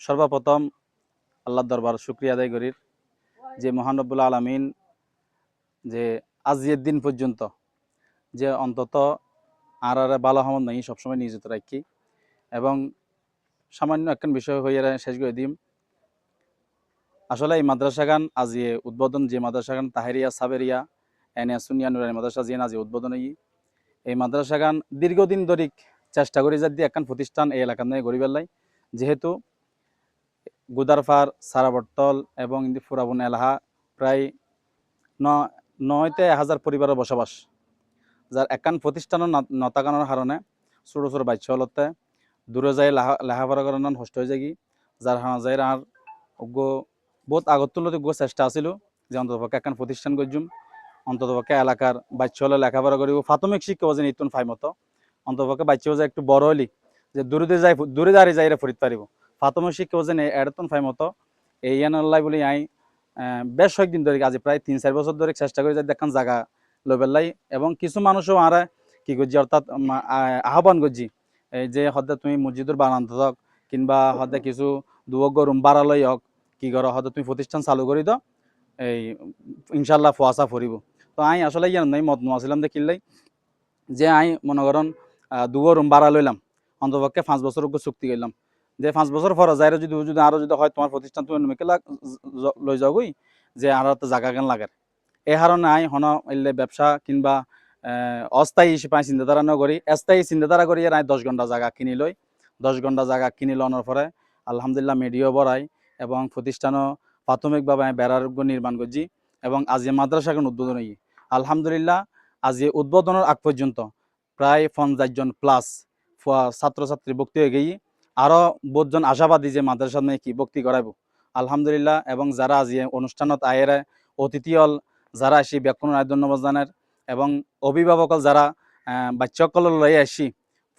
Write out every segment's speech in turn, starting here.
সর্বপ্রথম আল্লাহ দরবার শুক্রিয়া আদায় করির যে মহানব্বুল আলমিন যে আজিয়ের দিন পর্যন্ত যে অন্তত আর আর ভালো হামদ নাই সবসময় নিয়োজিত রাখি। এবং সামান্য একখান বিষয় হইয়া শেষ করে দিম। আসলে এই মাদ্রাসাগান আজিয়ে উদ্বোধন যে মাদ্রাসাগান তাহেরিয়া, সাবেরিয়া এনে সুনিয়া, নুরানি মাদ্রাসা জিয়ে আজি উদ্বোধন হই এই মাদ্রাসাগান দীর্ঘদিন ধরে চেষ্টা করি যাতে একখান প্রতিষ্ঠান এই এলাকার নিয়ে গড়ি পেলাই যেহেতু গুদারফার সারাবর্তল এবং ইন্দি ফুরাবন এলাহা প্রায় নয়তে এক হাজার পরিবারের বসবাস, যার একান প্রতিষ্ঠানের নতাকানোর কারণে ছোটো ছোটো বাচ্চা হলতে দূরে যাই লেখা লেখাপড়া করার হষ্ট হয়ে যাই যার হানা যাই আর গো বহুত আগত তুলতে গো চেষ্টা আছিল যে অন্ততপক্ষে একান প্রতিষ্ঠান করছুম অন্ততপক্ষে এলাকার বাচ্চা হলে লেখাপড়া করিব। প্রাথমিক শিক্ষা যে নিতুন ফাই মতো, অন্ততপক্ষে বাচ্চা যে একটু বড় হলি যে দূরে যাই দূরে দাঁড়িয়ে যাই ফরিদ পারিব। প্রাথমিক শিক্ষা যে এড়তন ফাই মতো এই ইয়ানাল্লাই বলি আই বেশ কয়েকদিন ধরে আজ প্রায় তিন চার বছর ধরে চেষ্টা করি যাতে দেখান জায়গা লবেলাই এবং কিছু মানুষও আরা কি করছি, অর্থাৎ আহ্বান করছি, এই যে হদে তুমি মসজিদের বানান্ত থাক কিংবা হদে কিছু দুয়োগ্য রুম বাড়ালই হোক, কি করো, হয়তো তুমি প্রতিষ্ঠান চালু করি দাও, এই ইনশাল্লাহ ফুয়াশা ফুরিব। তো আই আসলে ইয়ান নাই মত নোয়াছিলাম দেখিলাই যে আই মনে করেন দুয়ো রুম বাড়া লইলাম, অন্তপক্ষে পাঁচ বছর চুক্তি করলাম। যে পাঁচ বছর পরে যাই যদি যদি আরও যদি হয় তোমার প্রতিষ্ঠান, তুমি মেকে লই যাওগই যে আর তো জায়গা কেন লাগে এই কারণে আই হন এলে ব্যবসা কিংবা অস্থায়ী আমি চিন্তাধারা ন করি স্থায়ী চিন্তাধারা করি আর দশ ঘণ্টা জায়গা কিনি লই, দশ ঘণ্টা জায়গা কিনি লওয়ার পরে আলহামদুলিল্লাহ মিডিও বড়াই এবং প্রতিষ্ঠানও প্রাথমিকভাবে আমি বেড়ার নির্মাণ করছি এবং আজ মাদ্রাসা এখন উদ্বোধন হই আলহামদুলিল্লাহ, আজ এই উদ্বোধনের আগ পর্যন্ত প্রায় পঞ্চাশ জন প্লাস ছাত্রছাত্রী ভক্তি হয়ে গিয়ে আরও বহুজন আশাবাদী যে মাদ্রাসা নিয়ে কি ভক্তি করাইব। আলহামদুলিল্লাহ, এবং যারা আজি অনুষ্ঠানত আয়ের অতিথি হল, যারা আসি ব্যাকুণ রায় ধন্যবাদ জানার এবং অভিভাবক যারা বাচ্চাসকল লই আসি,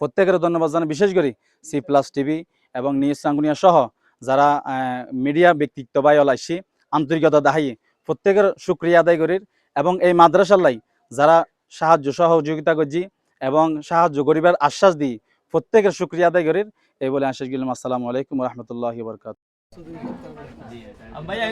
প্রত্যেকের ধন্যবাদ জানাই বিশেষ করে সি প্লাস টিভি এবং নিউজ সাঙ্গুনিয়া সহ, যারা মিডিয়া ব্যক্তিত্ব হল আসি, আন্তরিকতা দেখাই প্রত্যেকের সুক্রিয়া আদায় করির এবং এই মাদ্রাসাল্লাই যারা সাহায্য সহযোগিতা করছি, এবং সাহায্য করিবার আশ্বাস দিই, প্রত্যেকের সুক্রিয়া আদায় করির এই বলে আশিস গেলাম আসসালামু আলাইকুম রহমতুল্লাহ বরকাত ভাইয়া